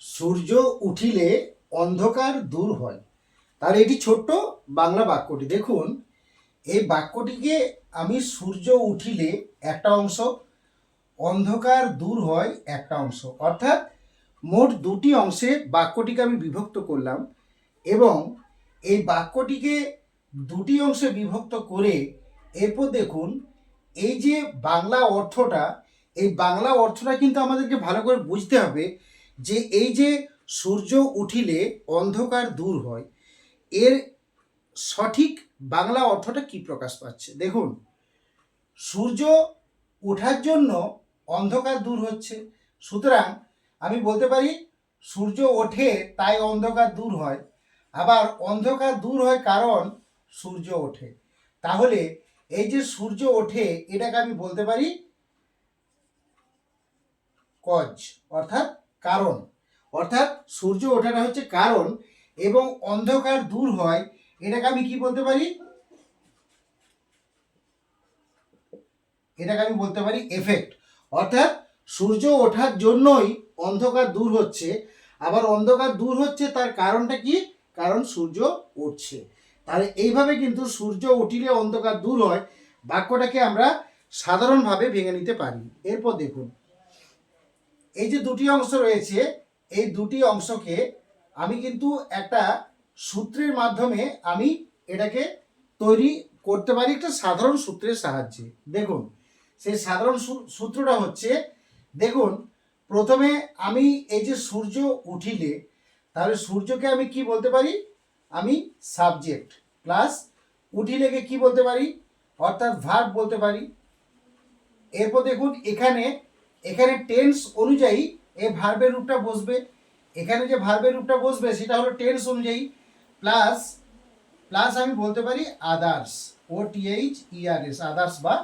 সূর্য উঠিলে অন্ধকার দূর হয়। তার এটি ছোট্ট বাংলা বাক্যটি। দেখুন, এই বাক্যটিকে আমি সূর্য উঠিলে একটা অংশ, অন্ধকার দূর হয় একটা অংশ। অর্থাৎ মোট দুটি অংশে বাক্যটিকে আমি বিভক্ত করলাম এবং এই বাক্যটিকে দুটি অংশে বিভক্ত করে এরপর দেখুন, এই যে বাংলা অর্থটা, এই বাংলা অর্থটা কিন্তু আমাদেরকে ভালো করে বুঝতে হবে যে এই যে সূর্য উঠিলে অন্ধকার দূর হয়, এর সঠিক বাংলা অর্থটা কি প্রকাশ পাচ্ছে? দেখুন, সূর্য ওঠার জন্য অন্ধকার দূর হচ্ছে। সুতরাং আমি বলতে পারি, সূর্য ওঠে তাই অন্ধকার দূর হয়। আবার অন্ধকার দূর হয় কারণ সূর্য ওঠে। তাহলে এই যে সূর্য ওঠে, এটাকে আমি বলতে পারি, কজ, অর্থাৎ কারণ। অর্থাৎ সূর্য ওঠাটা হচ্ছে কারণ এবং অন্ধকার দূর হয়, এটাকে আমি কি বলতে পারি? এটাকে আমি বলতে পারি এফেক্ট অর্থাৎ সূর্য ওঠার জন্যই অন্ধকার দূর হচ্ছে, আবার অন্ধকার দূর হচ্ছে তার কারণটা কি? কারণ সূর্য উঠছে। তাহলে এইভাবে কিন্তু সূর্য উঠিলে অন্ধকার দূর হয়, বাক্যটাকে আমরা সাধারণভাবে ভেঙে নিতে পারি। এরপর দেখুন। এই যে দুটি অংশ রয়েছে, এই দুটি অংশকে আমি কিন্তু একটা সূত্রের মাধ্যমে আমি এটাকে তৈরি করতে পারি একটা সাধারণ সূত্রের সাহায্যে। দেখুন, সেই সাধারণ সূত্রটা হচ্ছে, দেখুন, প্রথমে আমি এই যে সূর্য উঠিলে, তাহলে সূর্যকে আমি কি বলতে পারি? আমি সাবজেক্ট প্লাস উঠিলেকে কি বলতে পারি? অর্থাৎ ভার্ব বলতে পারি। এরপর দেখুন, এখানে এখানে টেন্স অনুযায়ী এই ভার্বের রূপটা বসবে। এখানে যে ভার্বের রূপটা বসবে, সেটা হলো টেন্স অনুযায়ী। প্লাস প্লাস আমি বলতে পারি আদার্স ও টিএইচ ইআরএস আদার্স বা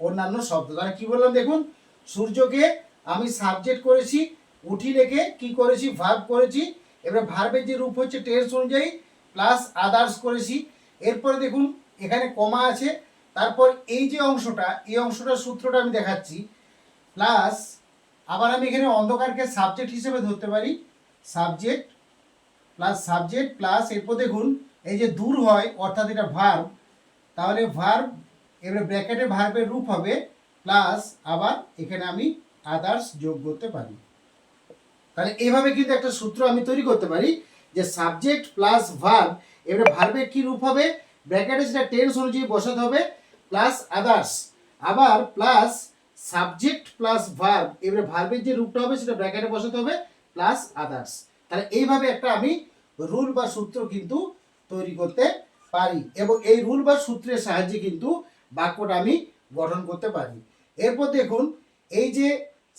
অন্যান্য শব্দ। তাহলে কি বললাম দেখুন, সূর্যকে আমি সাবজেক্ট করেছি, উঠি রেখে কি করেছি ভার্ব করেছি। এবারে ভার্বের যে রূপ হচ্ছে টেন্স অনুযায়ী প্লাস আদার্স করেছি। এরপরে দেখুন, এখানে কমা আছে। তারপর এই যে অংশটা, এই অংশটা সূত্রটা আমি দেখাচ্ছি। প্লাস আবার আমি এখানে অন্ধকারকে সাবজেক্ট হিসেবে ধরতে পারি। সাবজেক্ট প্লাস সাবজেক্ট প্লাস এরপর দেখুন, এই যে দূর হয়, অর্থাৎ এটা ভার্ব তাহলে ভার্ব এবারে ব্র্যাকেটে ভার্বের রূপ হবে, প্লাস আবার এখানে আমি আদার্স যোগ করতে পারি। তাহলে এইভাবে কিন্তু একটা সূত্র আমি তৈরি করতে পারি যে সাবজেক্ট প্লাস ভার্ব এবারে ভার্বের কি রূপ হবে? ব্র্যাকেটে সেটা টেন্স অনুযায়ী বসাতে হবে প্লাস আদার্স আবার প্লাস সাবজেক্ট প্লাস ভার্ব, এবারে ভার্বের যে রূপটা হবে সেটা ব্র্যাকেটে বসাতে হবে, প্লাস আদার্স। তাহলে এইভাবে একটা আমি রুল বা সূত্র কিন্তু তৈরি করতে পারি এবং এই রুল বা সূত্রের সাহায্যে কিন্তু বাক্যটা আমি গঠন করতে পারি। এরপর দেখুন, এই যে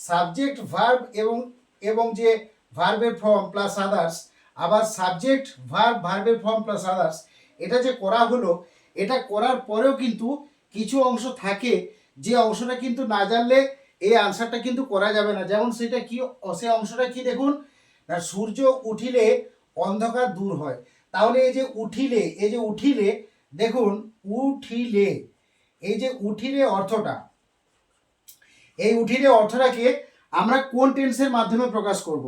সাবজেক্ট, ভার্ব এবং এবং যে ভার্বের ফর্ম প্লাস আদার্স, আবার সাবজেক্ট, ভার্ব, ভার্বের ফর্ম প্লাস আদার্স, এটা যে করা হলো, এটা করার পরেও কিন্তু কিছু অংশ থাকে যে অংশটা কিন্তু না জানলে এই আনসারটা কিন্তু করা যাবে না। যেমন সেটা কি, সে অংশটা কি দেখুন? না সূর্য উঠিলে অন্ধকার দূর হয়। তাহলে এই যে উঠিলে, এই যে উঠিলে, দেখুন, উঠিলে, এই যে উঠিলে অর্থটা, এই উঠিলে অর্থটাকে আমরা কোন টেন্সের মাধ্যমে প্রকাশ করব?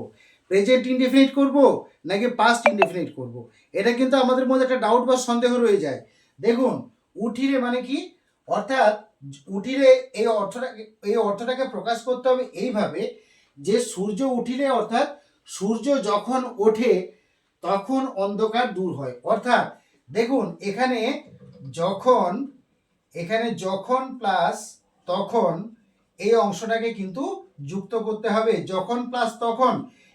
প্রেজেন্ট ইনডেফিনিট করব নাকি পাস্ট ইনডেফিনিট করব? এটা কিন্তু আমাদের মধ্যে একটা ডাউট বা সন্দেহ রয়ে যায়। দেখুন, উঠিলে মানে কি? অর্থাৎ উঠিলে এই অর্থটাকে এই অর্থটাকে প্রকাশ করতে হবে এইভাবে যে সূর্য উঠিলে অর্থাৎ সূর্য যখন ওঠে তখন অন্ধকার দূর হয়। অর্থাৎ দেখুন, এখানে যখন এখানে যখন প্লাস তখন এই অংশটাকে কিন্তু যুক্ত করতে হবে। যখন প্লাস তখন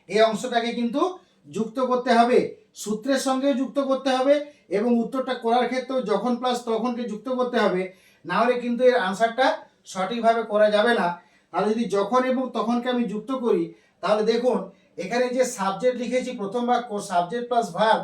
এই অংশটাকে কিন্তু যুক্ত করতে হবে। সূত্রের সঙ্গে যুক্ত করতে হবে এবং উত্তরটা করার ক্ষেত্রেও যখন প্লাস তখনকে যুক্ত করতে হবে। না হলে কিন্তু এর আনসারটা সঠিকভাবে করা যাবে না। তাহলে যদি যখন এবং তখনকে আমি যুক্ত করি, তাহলে দেখুন, এখানে যে সাবজেক্ট লিখেছি, প্রথম বাক্য সাবজেক্ট প্লাস ভার্ব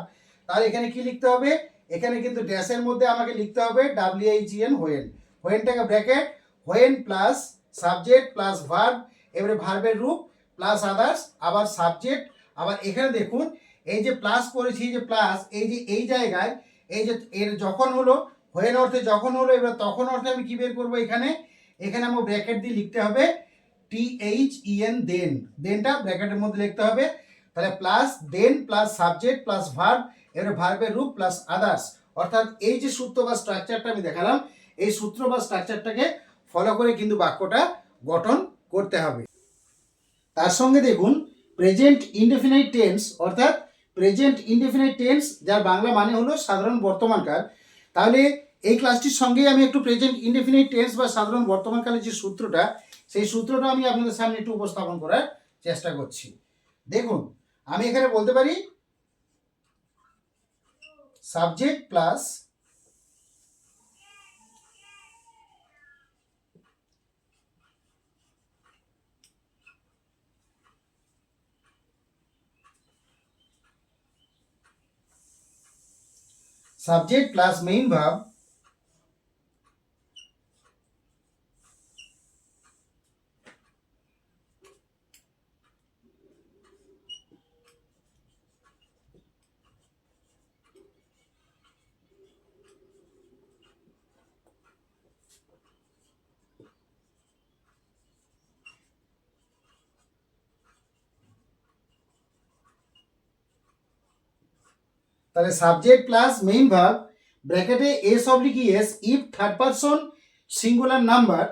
তাহলে এখানে কি লিখতে হবে? এখানে কিন্তু ড্যাশের মধ্যে আমাকে লিখতে হবে ডাব্লিউএইচএন when হোয়েনটাকে bracket when plus subject plus verb এবারে ভার্বের রূপ প্লাস আদার্স আবার সাবজেক্ট আবার এখানে দেখুন, এই যে প্লাস করেছি যে প্লাস এই যে এই জায়গায়, এই যে এর যখন হলো হোয়েন অর্থে যখন হলো, এবার তখন অর্থে আমি কি বের করব এখানে? এখানে আমার ব্র্যাকেট দিয়ে লিখতে হবে টি এইচ ইএন দেন দেনটা ব্র্যাকেটের মধ্যে লিখতে হবে। তাহলে plus then plus subject plus verb এর ভার্বের রূপ প্লাস আদার্স অর্থাৎ এই যে সূত্র বা স্ট্রাকচারটা আমি দেখালাম, এই সূত্র বা স্ট্রাকচারটাকে ফলো করে কিন্তু বাক্যটা গঠন করতে হবে। তার সঙ্গে দেখুন প্রেজেন্ট ইনডেফিনাইট টেন্স অর্থাৎ প্রেজেন্ট ইনডেফিনাইট টেন্স যার বাংলা মানে হলো সাধারণ বর্তমানকাল তাহলে এই ক্লাসটির সঙ্গেই আমি একটু প্রেজেন্ট ইনডেফিনিট টেন্স বা সাধারণ বর্তমানকালের যে সূত্রটা, সেই সূত্রটা আমি আপনাদের সামনে একটু উপস্থাপন করার চেষ্টা করছি। দেখুন, আমি এখানে বলতে পারি subject plus subject plus main verb তাহলে সাবজেক্ট প্লাস মেইন ভার্ব ব্র্যাকেটে S oblique S if third person singular number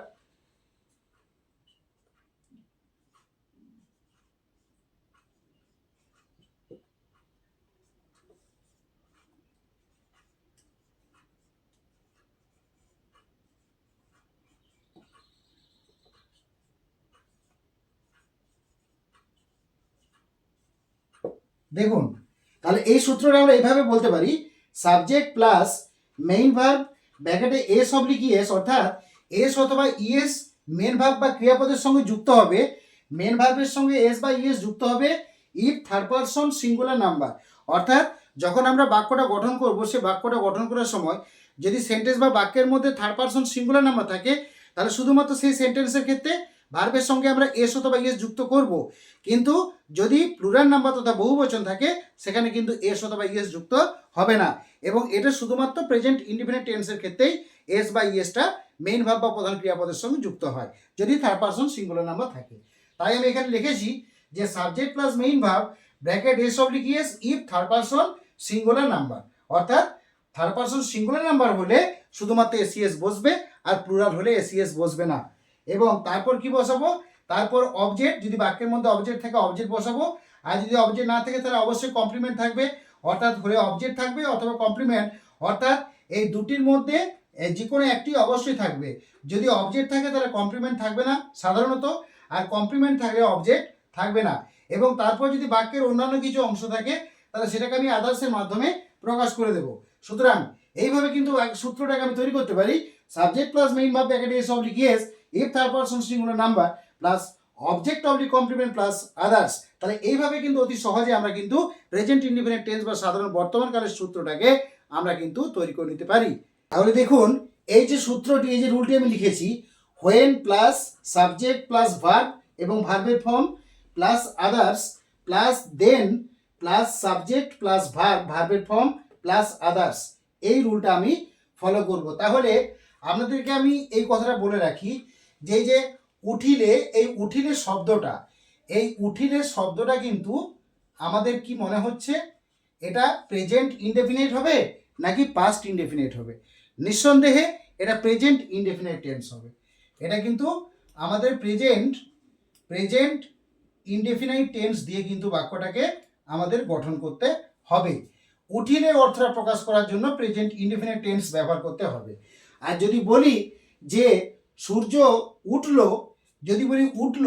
দেখুন তাহলে এই সূত্রটা আমরা এইভাবে বলতে পারি সাবজেক্ট প্লাস মেইন ভার্ব ব্যাকেটে এস অবলিক ইএস অর্থাৎ এস অথবা ইএস মেন ভার্ব বা ক্রিয়াপদের সঙ্গে যুক্ত হবে। মেন ভার্বের সঙ্গে এস বা ইএস যুক্ত হবে if third person singular number অর্থাৎ যখন আমরা বাক্যটা গঠন করব, সে বাক্যটা গঠন করার সময় যদি সেন্টেন্স বা বাক্যের মধ্যে থার্ড পারসন সিঙ্গুলার নাম্বার থাকে, তাহলে শুধুমাত্র সেই সেন্টেন্সের ক্ষেত্রে ভার্বের সঙ্গে আমরা এস অথবা ইএস যুক্ত করব। কিন্তু যদি প্লুরাল নাম্বার তথা বহুবচন থাকে, সেখানে কিন্তু এস অথবা ইএস যুক্ত হবে না। এবং এটা শুধুমাত্র প্রেজেন্ট ইন্ডিপেন্ডেন্ট টেন্সের ক্ষেত্রেই এস বা ইএসটা মেইন ভাব বা প্রধান ক্রিয়াপদের সঙ্গে যুক্ত হয়, যদি থার্ড পারসন সিঙ্গুলার নাম্বার থাকে। তাই আমি এখানে লিখেছি যে subject plus main verb bracket S oblique ES if third person singular number অর্থাৎ থার্ড পারসন সিঙ্গুলার নাম্বার হলে শুধুমাত্র এসিএস বসবে আর প্লুরাল হলে এসিএস বসবে না। এবং তারপর কি বসাবো? তারপর অবজেক্ট যদি বাক্যের মধ্যে অবজেক্ট থাকে অবজেক্ট বসাবো। আর যদি অবজেক্ট না থাকে, তাহলে অবশ্যই কমপ্লিমেন্ট থাকবে। অর্থাৎ হলে অবজেক্ট থাকবে অথবা কমপ্লিমেন্ট অর্থাৎ এই দুটির মধ্যে যে কোনো একটি অবশ্যই থাকবে। যদি অবজেক্ট থাকে, তাহলে কমপ্লিমেন্ট থাকবে না, সাধারণত। আর কমপ্লিমেন্ট থাকলে অবজেক্ট থাকবে না। এবং তারপর যদি বাক্যের অন্যান্য কিছু অংশ থাকে, তাহলে সেটাকে আমি আদার্সের মাধ্যমে প্রকাশ করে দেবো। সুতরাং, এইভাবে কিন্তু সূত্রটাকে আমি তৈরি করতে পারি। Subject plus main verb bracket S oblique if third person singular number plus object oblique complement plus others তাহলে এইভাবে কিন্তু অতি সহজে আমরা কিন্তু প্রেজেন্ট ইন্ডিপেন্ডেন্ট টেন্স বা সাধারণ বর্তমানকালের সূত্রটাকে আমরা কিন্তু তৈরি করে নিতে পারি। তাহলে দেখুন, এই যে সূত্রটি, এই যে রুলটি আমি লিখেছি when plus subject plus verb এবং ভার্বের form plus others plus then plus subject plus verb ভার্বের ফর্ম প্লাস আদার্স এই রুলটা আমি ফলো করব। তাহলে আপনাদেরকে আমি এই কথাটা বলে রাখি যে যে উঠিলে, এই উঠিলে শব্দটা, এই উঠিলে শব্দটা কিন্তু আমাদের কি মনে হচ্ছে? এটা প্রেজেন্ট ইনডেফিনিট হবে নাকি পাস্ট ইনডেফিনিট হবে? নিঃসন্দেহে এটা প্রেজেন্ট ইনডেফিনিট টেন্স হবে। এটা কিন্তু আমাদের প্রেজেন্ট প্রেজেন্ট ইনডেফিনাইট টেন্স দিয়ে কিন্তু বাক্যটাকে আমাদের গঠন করতে হবে। উঠিলে অর্থটা প্রকাশ করার জন্য প্রেজেন্ট ইনডেফিনিট টেন্স ব্যবহার করতে হবে। আর যদি বলি যে সূর্য উঠল, যদি বলি উঠল,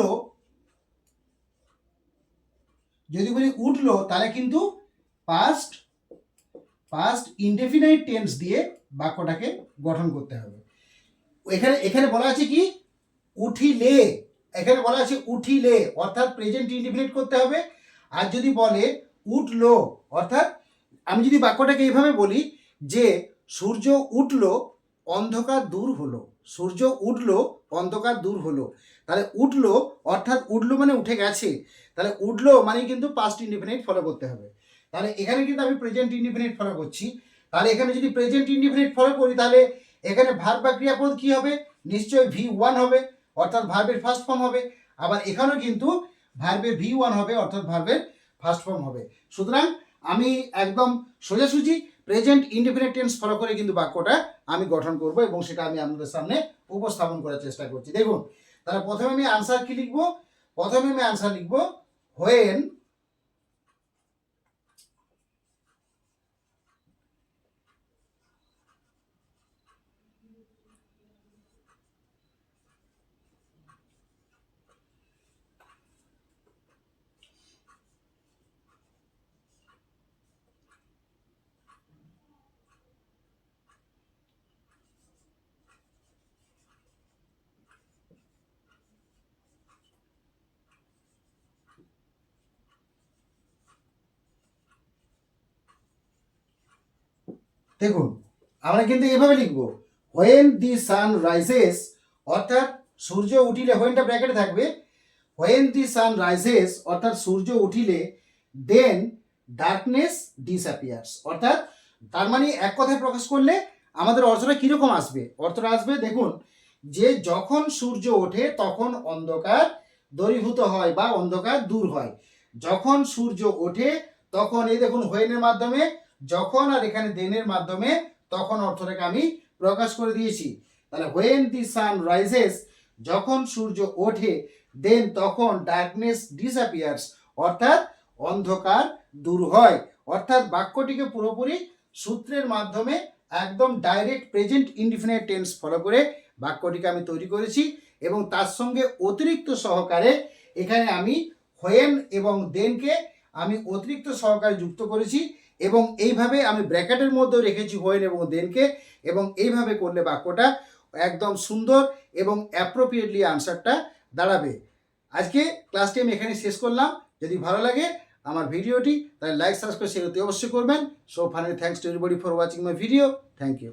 যদি বলি উঠল, তাহলে কিন্তু পাস্ট পাস্ট ইনডেফিনাইট টেন্স দিয়ে বাক্যটাকে গঠন করতে হবে। এখানে এখানে বলা আছে কি? উঠিলে, এখানে বলা আছে উঠিলে, অর্থাৎ প্রেজেন্ট ইনডিফিনিট করতে হবে। আর যদি বলে উঠল, অর্থাৎ আমি যদি বাক্যটাকে এইভাবে বলি যে সূর্য উঠল অন্ধকার দূর হলো। সূর্য উঠল, অন্ধকার দূর হলো। তাহলে উঠল অর্থাৎ উঠল মানে উঠে গেছে। তাহলে উঠল মানে কিন্তু পাস্ট ইনডিফিনিট ফলো করতে হবে। তাহলে এখানে কিন্তু আমি প্রেজেন্ট ইনডিফিনিট ফলো করছি। তাহলে এখানে যদি প্রেজেন্ট ইনডিফিনিট ফলো করি, তাহলে এখানে ভার্ব বা ক্রিয়াপদ কি হবে? নিশ্চয়ই ভি ওয়ান হবে, অর্থাৎ ভার্বের ফার্স্ট ফর্ম হবে। আবার এখানেও কিন্তু ভার্বের ভি ওয়ান হবে, অর্থাৎ ভার্বের ফার্স্ট ফর্ম হবে। সুতরাং আমি একদম সোজাসুজি প্রেজেন্ট ইনডিফিনিট টেন্স ফলো করে কিন্তু বাক্যটা আমি গঠন করব এবং সেটা আমি আপনাদের সামনে উপস্থাপন করার চেষ্টা করছি। দেখুন, তাহলে প্রথমে আমি আনসার কি লিখব? প্রথমে আমি আনসার লিখব হোয়েন দেখুন, আমরা কিন্তু এভাবে লিখব হোয়েন দি সান রাইজেস অর্থাৎ সূর্য উঠিলে হোয়েনটা ব্র্যাকেটে থাকবে হোয়েন দি সান রাইজেস অর্থাৎ সূর্য উঠিলে দেন ডার্কনেস ডিসঅ্যাপিয়ার্স অর্থাৎ তার মানে এক কথায় প্রকাশ করলে আমাদের অর্থটা কীরকম আসবে? অর্থটা আসবে, দেখুন, যে যখন সূর্য ওঠে, তখন অন্ধকার দূরীভূত হয় বা অন্ধকার দূর হয়। যখন সূর্য ওঠে, তখন এই দেখুন হোয়েনের মাধ্যমে যখন আর এখানে দেনের মাধ্যমে, তখন অর্থটাকে আমি প্রকাশ করে দিয়েছি। তাহলে হোয়েন দি সান রাইজেস যখন সূর্য ওঠে দেন তখন ডার্কনেস ডিসঅ্যাপিয়ার্স অর্থাৎ অন্ধকার দূর হয়। অর্থাৎ বাক্যটিকে পুরোপুরি সূত্রের মাধ্যমে একদম direct present indefinite tense follow করে বাক্যটিকে আমি তৈরি করেছি এবং তার সঙ্গে অতিরিক্ত সহকারে এখানে আমি হোয়েন এবং দেনকে আমি অতিরিক্ত সহকারে যুক্ত করেছি। এবং এইভাবে আমি ব্র্যাকেটের মধ্যেও রেখেছি হোয়েন এবং দেনকে এবং এইভাবে করলে বাক্যটা একদম সুন্দর এবং অ্যাপ্রোপ্রিয়েটলি আনসারটা দাঁড়াবে। আজকে ক্লাসটি আমি এখানে শেষ করলাম। যদি ভালো লাগে আমার ভিডিওটি, তাহলে লাইক সাবস্ক্রাইব সেগুলো অবশ্যই করবেন। So finally thanks to everybody for watching my video thank you